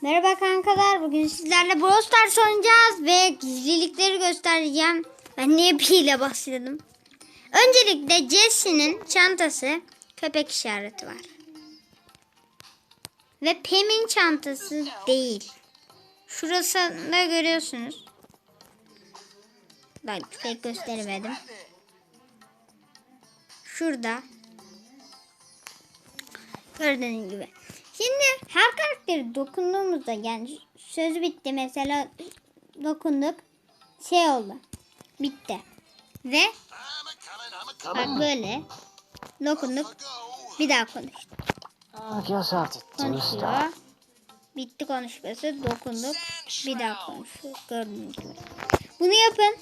Merhaba kankalar. Bugün sizlerle Brawl Stars oynayacağız ve gizlilikleri göstereceğim. Ben niye P ile başladım? Öncelikle Jesse'nin çantası köpek işareti var. Ve Pam'in çantası değil. Şurasında görüyorsunuz. Ben pek gösteremedim. Şurada. Gördüğünüz gibi. Şimdi her karakteri dokunduğumuzda yani söz bitti mesela dokunduk şey oldu bitti. Ve bak böyle dokunduk bir daha konuştuk. Konuşuyor. Bitti konuşması dokunduk bir daha konuşuyor gördüğünüz gibi. Bunu yapın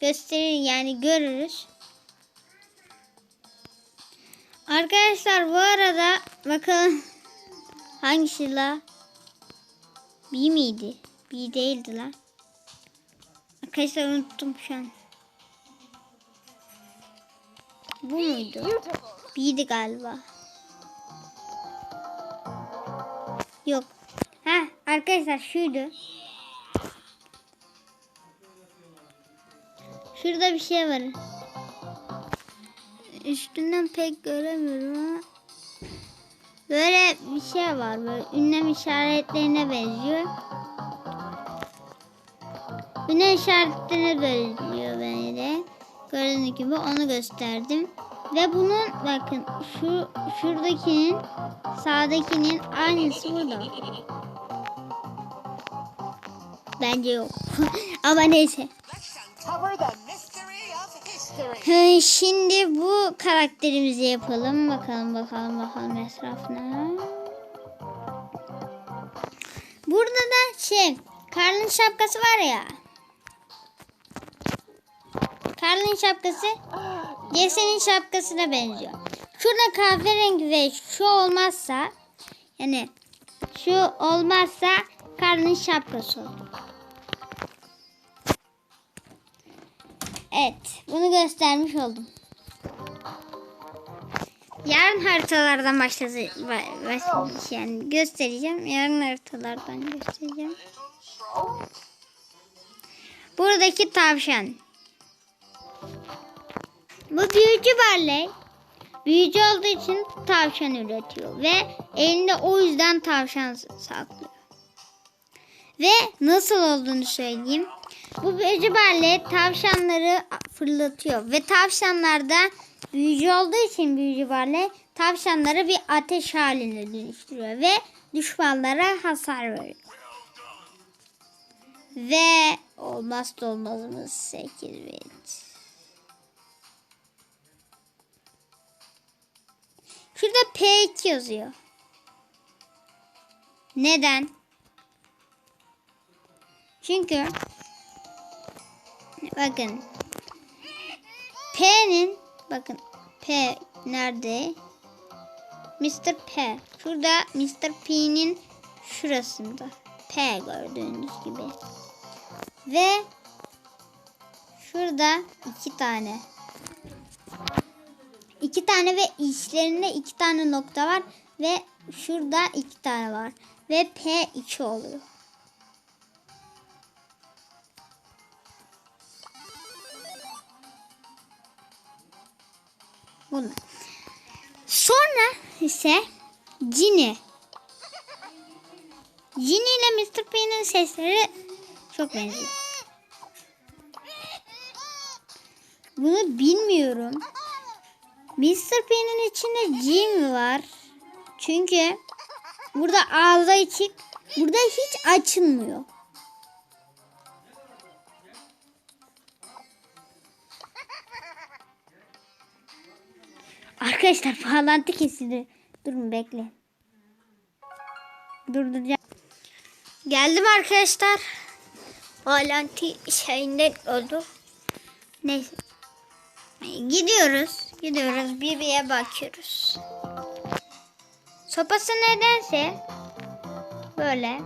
gösterir yani görürüz. Arkadaşlar bu arada bakın Hangisi la? B miydi? B değildi la. Arkadaşlar unuttum şu an. Bu muydu? B'di galiba. Yok. Ha arkadaşlar şuydu. Şurada bir şey var. Üstünden pek göremiyorum ama. Böyle bir şey var. Böyle ünlem işaretlerine benziyor. Ünlem işaretlerine benziyor böyle. Gördüğünüz gibi onu gösterdim. Ve bunun bakın şu şuradakinin sağdakinin aynısı burada. Bence yok. Ama neyse. Şimdi bu karakterimizi yapalım. Bakalım bakalım bakalım etrafına. Burada da şey Karl'ın şapkası var ya. Karl'ın şapkası Jesse'nin şapkasına benziyor. Şurada kahverengi ve şu olmazsa yani şu olmazsa Karl'ın şapkası olur. Evet, bunu göstermiş oldum. Yarın haritalardan başlayacağız. Baş, yani göstereceğim. Yarın haritalardan göstereceğim. Buradaki tavşan. Bu büyücü Barley. Büyücü olduğu için tavşan üretiyor. Ve elinde o yüzden tavşan saklıyor. Ve nasıl olduğunu söyleyeyim. Bu büyücü tavşanları fırlatıyor. Ve tavşanlar da büyücü olduğu için büyücü tavşanları bir ateş haline dönüştürüyor. Ve düşmanlara hasar veriyor. Ve olmazsa olmazımız 8 bit. Şurada P2 yazıyor. Neden? Çünkü bakın P'nin bakın P nerede? Mr. P. Şurada Mr. P'nin şurasında. P gördüğünüz gibi. Ve şurada iki tane. İki tane ve içlerinde iki tane nokta var. Ve şurada iki tane var. Ve P2 oluyor. Bunlar. Sonra ise Cini. Cini ile Mr. P'nin sesleri çok benziyor. Bunu bilmiyorum. Mr. P'nin içinde mi var? Çünkü burada ağzı açık. Burada hiç açılmıyor. Arkadaşlar bağlantı kesildi. Durun bekle. Durduracağım. Geldim arkadaşlar. Bağlantı şeyinden oldu. Neyse. Gidiyoruz. Gidiyoruz. Birbirine bakıyoruz. Sopası nedense böyle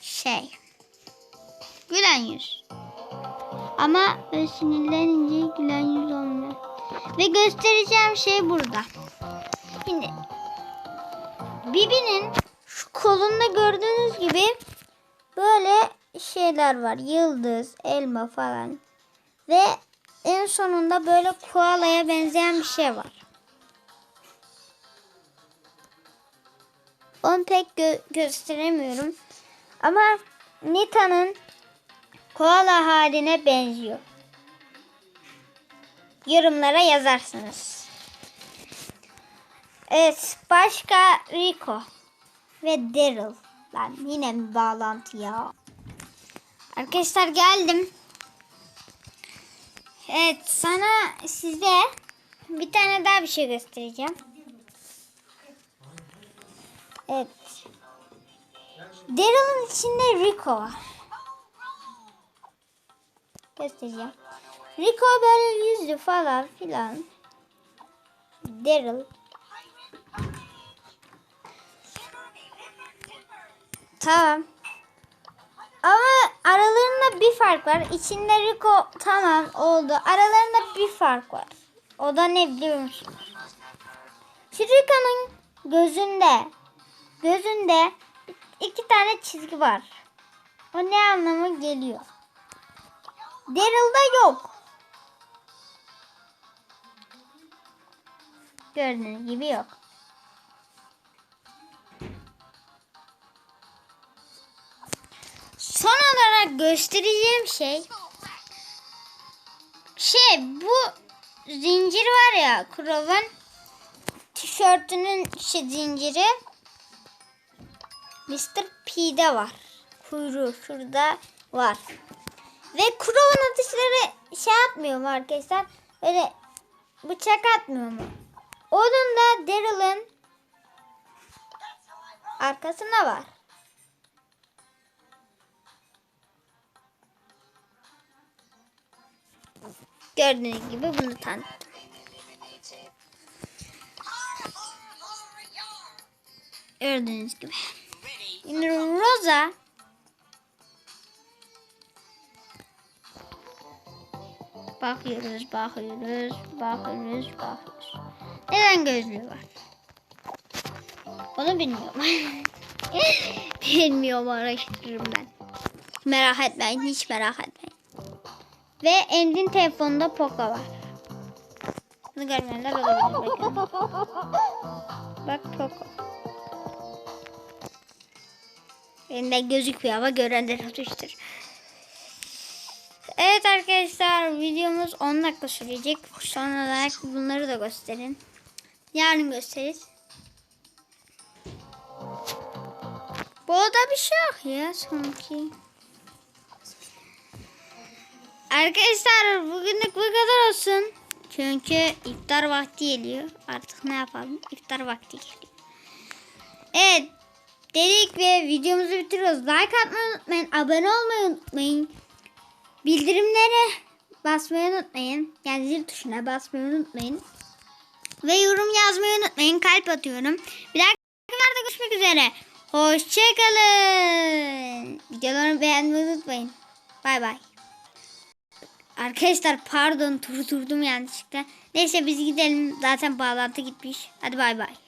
şey. Gülen yüz. Ama sinirlenince gülen yüz. Ve göstereceğim şey burada. Şimdi Bibi'nin şu kolunda gördüğünüz gibi böyle şeyler var. Yıldız, elma falan. Ve en sonunda böyle koalaya benzeyen bir şey var. Onu pek gö- gösteremiyorum. Ama Nita'nın koala haline benziyor. Yorumlara yazarsınız. Evet, başka Rico ve Daryl. Lan yine mi bağlantı ya? Arkadaşlar geldim. Evet, sana size bir tane daha bir şey göstereceğim. Evet. Daryl'ın içinde Rico var. Göstereceğim. Rico böyle yüzlü falan filan. Daryl. Tamam. Ama aralarında bir fark var. İçinde Rico tamam oldu. Aralarında bir fark var. O da ne biliyor musunuz? Şu Rico'nun gözünde gözünde iki tane çizgi var. O ne anlama geliyor? Daryl'da yok. Gördüğünüz gibi yok. Son olarak göstereceğim şey şey bu zincir var ya Crow'un tişörtünün şey zinciri Mr. P'de var. Kuyruğu şurada var. Ve Crow'un atışları şey yapmıyor mu arkadaşlar? Öyle bıçak atmıyor mu? Onun da Daryl'ın arkasında var. Gördüğünüz gibi bunu tanıttım. Gördüğünüz gibi. Şimdi Rosa Bakıyoruz, bakıyoruz, bakıyoruz, bakıyoruz. Neden gözlüğü var? Onu bilmiyorum. bilmiyorum araştırırım ben. Merak etmeyin, hiç merak etmeyin. Ve End'in telefonunda Poco var. Bunu görmeyenler olabilir. Bakın. Bak Poco. Bende gözükmüyor ama görenler atıştır. Evet arkadaşlar videomuz 10 dakika sürecek. Son olarak bunları da gösterin. Yarın gösteririz. Bu da bir şey yok ya sanki. Arkadaşlar bugünlük bu kadar olsun. Çünkü iftar vakti geliyor. Artık ne yapalım? İftar vakti geliyor. Evet. Dedik ve videomuzu bitiriyoruz. Like atmayı unutmayın. Abone olmayı unutmayın. Bildirimlere basmayı unutmayın. Yani zil tuşuna basmayı unutmayın. Ve yorum yazmayı unutmayın. Kalp atıyorum. Bir dahaki videolarda görüşmek üzere. Hoşçakalın. Videolarımı beğenmeyi unutmayın. Bay bay. Arkadaşlar pardon durdurdum yanlışlıkla. Neyse biz gidelim. Zaten bağlantı gitmiş. Hadi bay bay.